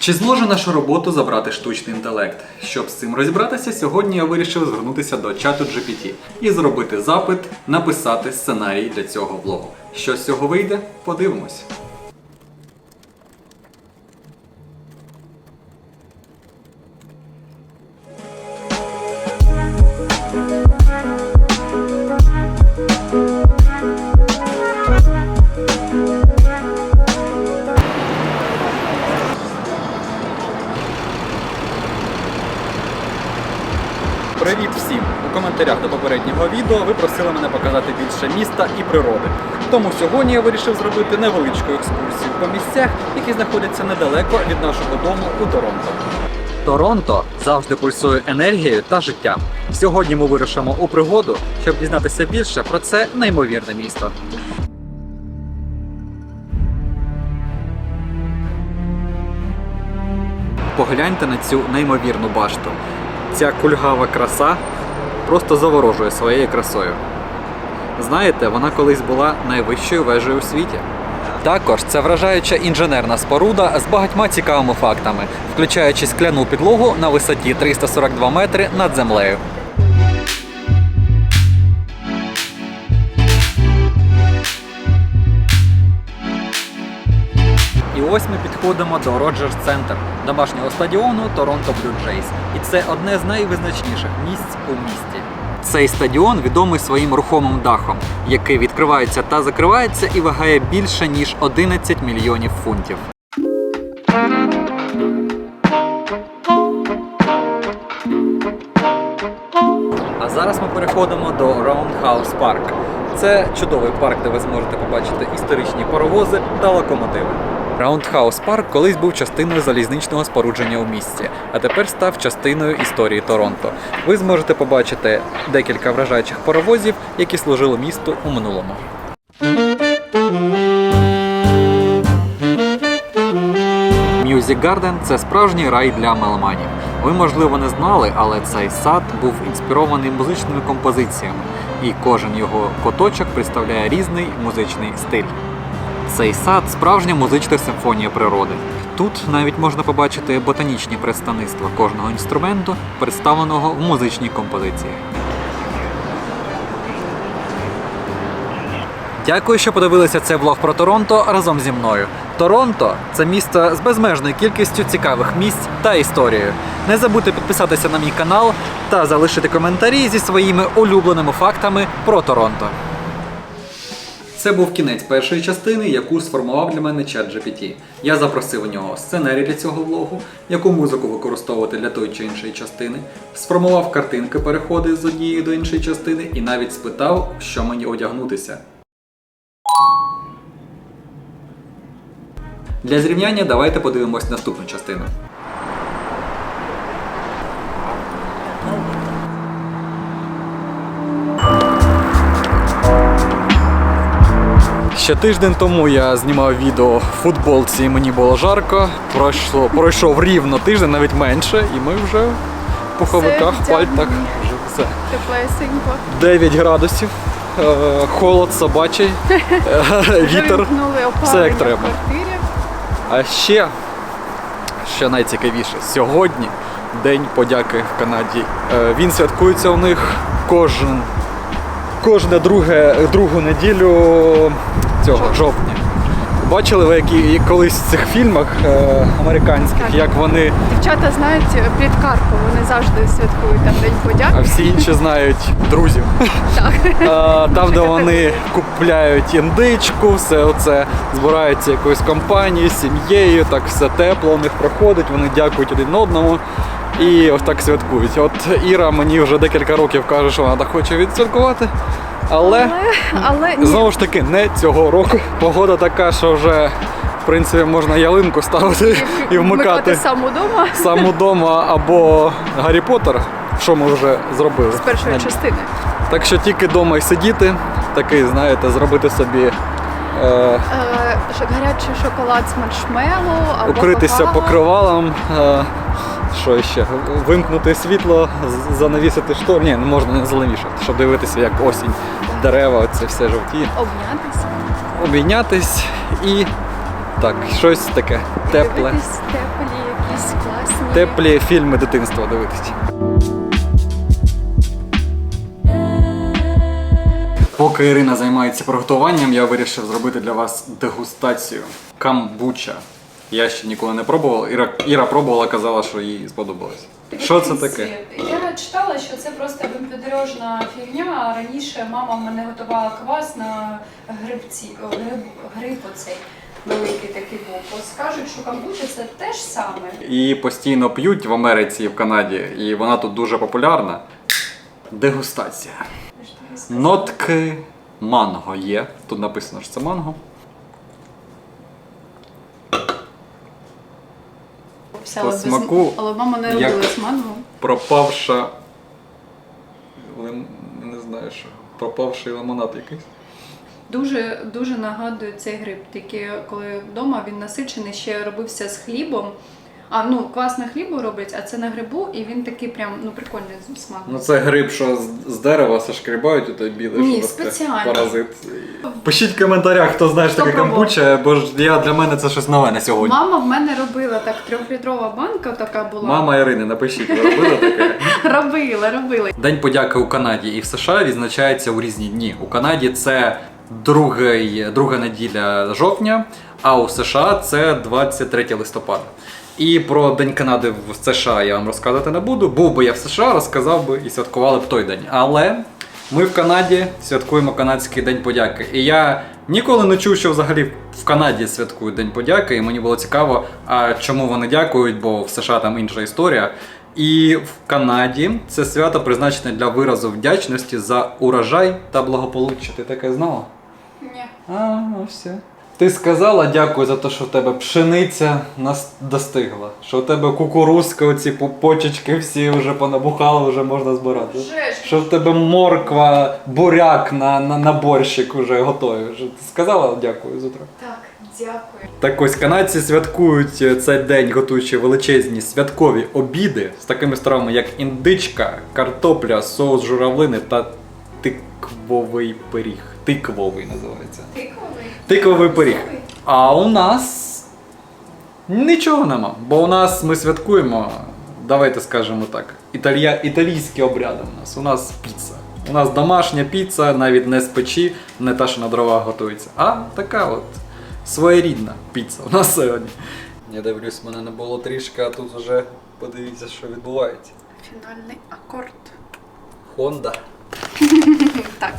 Чи зможе нашу роботу забрати штучний інтелект? Щоб з цим розібратися, сьогодні я вирішив звернутися до чату GPT і зробити запит, написати сценарій для цього влогу. Що з цього вийде, подивимось. Попереднього відео ви просили мене показати більше міста і природи. Тому сьогодні я вирішив зробити невеличку екскурсію по місцях, які знаходяться недалеко від нашого дому у Торонто. Торонто завжди пульсує енергією та життям. Сьогодні ми вирушимо у пригоду, щоб дізнатися більше про це неймовірне місто. Погляньте на цю неймовірну башту. Ця кульгава краса просто заворожує своєю красою. Знаєте, вона колись була найвищою вежею у світі. Також це вражаюча інженерна споруда з багатьма цікавими фактами, включаючи скляну підлогу на висоті 342 метри над землею. Ось ми підходимо до Роджерс Центр, домашнього стадіону Торонто Blue Jays. І це одне з найвизначніших місць у місті. Цей стадіон відомий своїм рухомим дахом, який відкривається та закривається і вагає більше ніж 11 мільйонів фунтів. А зараз ми переходимо до Roundhouse Park. Це чудовий парк, де ви зможете побачити історичні паровози та локомотиви. Roundhouse Park колись був частиною залізничного спорудження у місті, а тепер став частиною історії Торонто. Ви зможете побачити декілька вражаючих паровозів, які служили місту у минулому. Music Garden – це справжній рай для меломанів. Ви, можливо, не знали, але цей сад був інспірований музичними композиціями, і кожен його куточок представляє різний музичний стиль. Цей сад справжня музична симфонія природи. Тут навіть можна побачити ботанічні представництва кожного інструменту, представленого в музичній композиції. Дякую, що подивилися цей влог про Торонто разом зі мною. Торонто це місто з безмежною кількістю цікавих місць та історією. Не забудьте підписатися на мій канал та залишити коментарі зі своїми улюбленими фактами про Торонто. Це був кінець першої частини, яку сформував для мене чат GPT. Я запросив у нього сценарій для цього влогу, яку музику використовувати для тої чи іншої частини, сформував картинки переходи з однієї до іншої частини і навіть спитав, що мені одягнутися. Для зрівняння давайте подивимось наступну частину. Ще тиждень тому я знімав відео в футболці і мені було жарко. Пройшло, пройшов рівно тиждень, навіть менше, і ми вже в пуховиках, Все, пальтах. Вже все. Теплесенько. 9 градусів, е, холод собачий, е, вітер. Все як треба. А ще, ще найцікавіше, сьогодні День подяки в Канаді. Е, Він святкується у них кожен, кожне друге, другу неділю цього жовтня. Бачили ви які колись в цих фільмах е, американських, Так. як вони, Дівчата знають пліткарку, вони завжди святкують там День а всі інші знають друзів. Так. Е, Там, де вони купляють індичку, все оце збираються якоюсь компанією, сім'єю, так все тепло у них проходить, вони дякують один одному. І ось так святкують. От Іра мені вже декілька років каже, що вона так хоче відсвяткувати. Але Але, але знову ж таки не цього року. Погода така, що вже в принципі можна ялинку ставити і вмикати сам удома сам удома або Гаррі Поттер, що ми вже зробили. з першої частини. Так що тільки вдома й сидіти, такий, знаєте, зробити собі, е, Е, гарячий шоколад з маршмеллоу або укритися покривалом. Е, що ще? Вимкнути світло, занавісити штор. Ні, не можна не занавішати, щоб дивитися, як осінь, дерева, це все жовті. Обнятися. Обійнятись і так, щось таке тепле. Дивитись теплі класні. теплі фільми дитинства дивитися. Поки Ірина займається приготуванням, я вирішив зробити для вас дегустацію камбуча. Я ще ніколи не пробував. Іра, Іра пробувала, казала, що їй сподобалось. Що це таке? Я читала, що це просто вимпідрежна фігня. Раніше мама в мене готувала квас на грибці, о, гриб, гриб оцей великий такий був. Скажуть, що камбуча це те ж саме. Її постійно п'ють в Америці і в Канаді, і вона тут дуже популярна. Дегустація. Нотки манго є. Тут написано, що це манго. Все, По але без- смаку, але мама не як- робила з манго. Пропавша. Лим... Не знаю що. Пропавший лимонад якийсь. Дуже дуже нагадує цей гриб. Тільки коли вдома він насичений ще робився з хлібом. А ну квас на хлібу роблять, а це на грибу, і він такий прям ну прикольний смак. Ну це гриб, що з, з дерева сошкрібають, і той білий Ні, що спеціально. паразит. Пишіть в коментарях, хто знає, що Хто таке пробував? камбуча, бо ж я для мене це щось нове на сьогодні. Мама в мене робила так, трьохлітрова банка така була. Мама Ірини, напишіть, ви робили таке? робила, робила. День подяки у Канаді і в США відзначається у різні дні. У Канаді це другий, друга неділя жовтня, а у США це 23 листопада. І про День Канади в США я вам розказувати не буду. Був би я в США, розказав би і святкували б той день. Але ми в Канаді святкуємо канадський день подяки. І я ніколи не чув, що взагалі в Канаді святкують День подяки, і мені було цікаво, а чому вони дякують, бо в США там інша історія. І в Канаді це свято призначене для виразу вдячності за урожай та благополуччя. Ти таке знала? Ні. А, ну все. Ти сказала дякую за те, що в тебе пшениця нас достигла. Що в тебе кукурузка, оці по- почечки всі вже понабухали, вже можна збирати. Вже. Що в тебе морква, буряк на, на, на борщик вже готові. Ти сказала дякую з утра. Так, дякую. Так ось канадці святкують е, цей день, готуючи величезні святкові обіди з такими стравами, як індичка, картопля, соус журавлини та тиквовий пиріг. Тиквовий називається. Тиковий. Пиріг. А у нас нічого нема. Бо у нас ми святкуємо, давайте скажемо так, італія, італійські обряди у нас. У нас піца. У нас домашня піца, навіть не з печі, не та, що на дровах готується, а така от своєрідна піца у нас сьогодні. Я дивлюсь, мене не було трішки, а тут вже подивіться, що відбувається. Фінальний акорд. Так. Так,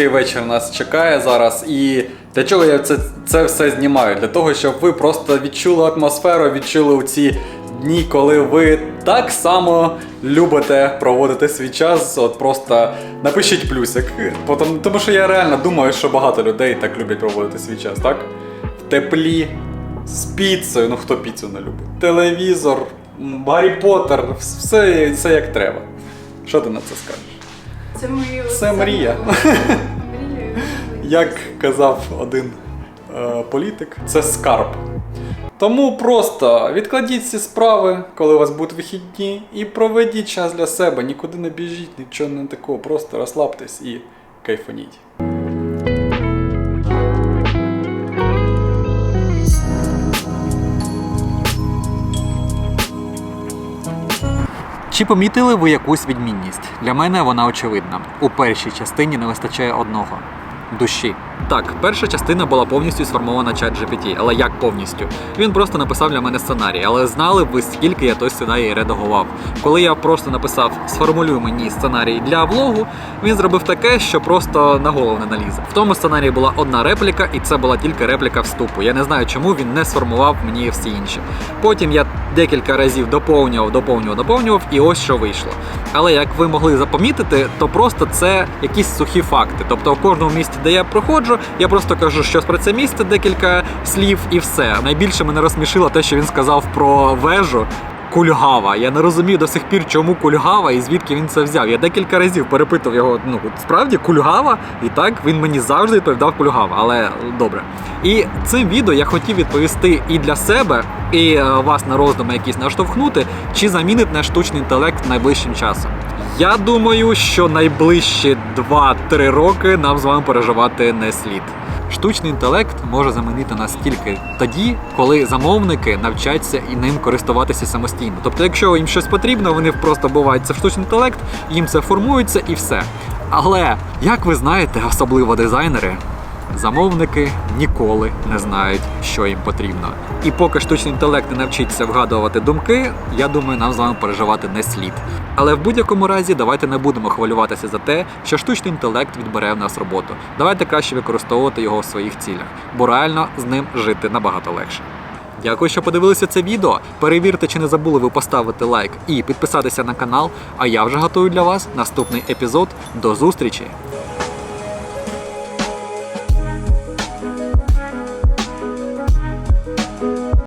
Такий вечір нас чекає зараз. І для чого я це, це все знімаю? Для того, щоб ви просто відчули атмосферу, відчули у ці дні, коли ви так само любите проводити свій час. От просто напишіть плюсик. Потім, тому що я реально думаю, що багато людей так люблять проводити свій час, так? В теплі, з піцею. Ну хто піцу не любить? Телевізор, Гаррі Поттер, все, все як треба. Що ти на це скажеш? Це мрія, Це мрія. Мрія. Як казав один е, політик, це скарб. Тому просто відкладіть ці справи, коли у вас будуть вихідні, і проведіть час для себе, нікуди не біжіть, нічого не такого, просто розслабтесь і кайфаніть. Чи помітили ви якусь відмінність? Для мене вона очевидна. У першій частині не вистачає одного душі. Так, перша частина була повністю сформована чат GPT, але як повністю? Він просто написав для мене сценарій, але знали б ви, скільки я той сценарій редагував. Коли я просто написав сформулюй мені сценарій для влогу, він зробив таке, що просто на голову не налізе. В тому сценарії була одна репліка, і це була тільки репліка вступу. Я не знаю, чому він не сформував мені всі інші. Потім я декілька разів доповнював, доповнював, доповнював, і ось що вийшло. Але як ви могли запомітити, то просто це якісь сухі факти. Тобто, в кожному місті, де я проходжу, я просто кажу щось про це місце, декілька слів, і все. Найбільше мене розсмішило те, що він сказав про вежу. кульгава. Я не розумію до сих пір, чому кульгава і звідки він це взяв. Я декілька разів перепитував його. Ну справді кульгава, і так він мені завжди відповідав кульгава, але добре. І цим відео я хотів відповісти і для себе, і е, вас на роздуми якісь наштовхнути, чи замінить наш штучний інтелект найближчим часом. Я думаю, що найближчі 2-3 роки нам з вами переживати не слід. Штучний інтелект може замінити нас тільки тоді, коли замовники навчаться і ним користуватися самостійно. Тобто, якщо їм щось потрібно, вони просто бувають в штучний інтелект, їм це формується і все. Але як ви знаєте, особливо дизайнери, замовники ніколи не знають, що їм потрібно. І поки штучний інтелект не навчиться вгадувати думки, я думаю, нам з вами переживати не слід. Але в будь-якому разі давайте не будемо хвилюватися за те, що штучний інтелект відбере в нас роботу. Давайте краще використовувати його в своїх цілях, бо реально з ним жити набагато легше. Дякую, що подивилися це відео. Перевірте, чи не забули ви поставити лайк і підписатися на канал. А я вже готую для вас наступний епізод. До зустрічі!